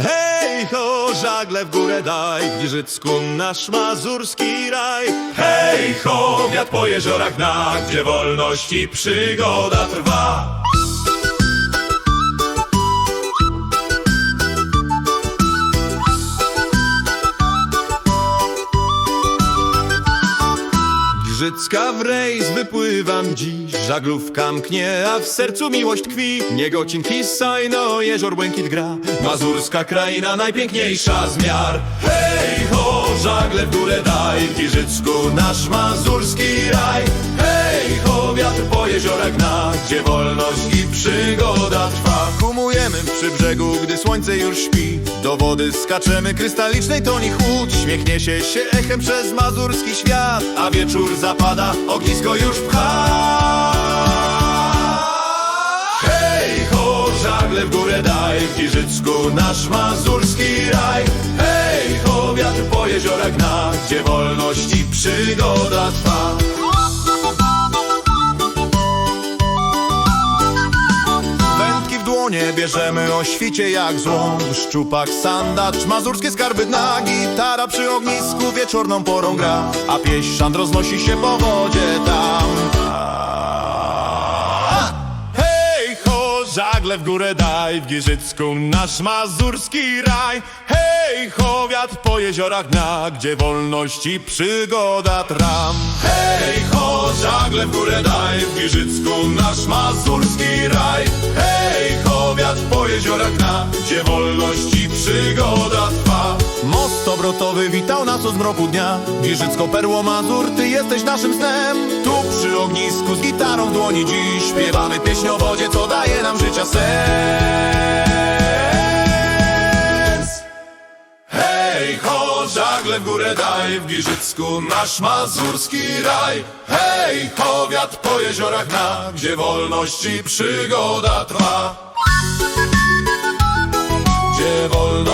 Hej ho, żagle w górę daj, w Giżycku nasz mazurski raj. Hej ho, wiatr po jeziorach gna, gdzie wolność i przygoda trwa. Giżycka w rejs wypływam dziś, żaglówka mknie, a w sercu miłość tkwi. Niegocinki sajno, jezior błękit gra, Mazurska kraina najpiękniejsza z miar. Hej ho, żagle w górę daj, Giżycku nasz mazurski raj. Hej ho, wiatr po jeziorach gna, gdzie wolność i przygoda trwa. Kumujemy przy brzegu, gdy słońce już śpi Do wody skaczemy krystalicznej toni chłód Śmiechnie się się echem przez mazurski świat A wieczór zapada, ognisko już pcha. Hej ho, żagle w górę daj, w Giżycku nasz mazurski raj. Hej ho, wiatr po jeziorach gna, gdzie wolność i przygoda trwa. Dłonie. Bierzemy o świcie jak złom Szczupak, sandacz, mazurskie skarby dna. Gitara przy ognisku wieczorną porą gra. A pieśń szand roznosi się po wodzie tam! Hej ho, żagle w górę daj. W Giżycku nasz mazurski raj. Hej ho, wiatr po jeziorach gna Gdzie wolność i przygoda tram. Hej ho, żagle w górę daj, w Giżycku nasz mazurski raj. Hej jeziorach gna, gdzie wolność i przygoda trwa. Most obrotowy witał nas od mroku dnia Giżycko perło Mazur, ty jesteś naszym snem Tu przy ognisku z gitarą w dłoni dziś Śpiewamy pieśń o wodzie, co daje nam życia sens Hej ho, żagle w górę daj, w Giżycku nasz mazurski raj. Hej ho, wiatr po jeziorach gna, gdzie wolność i przygoda devolver.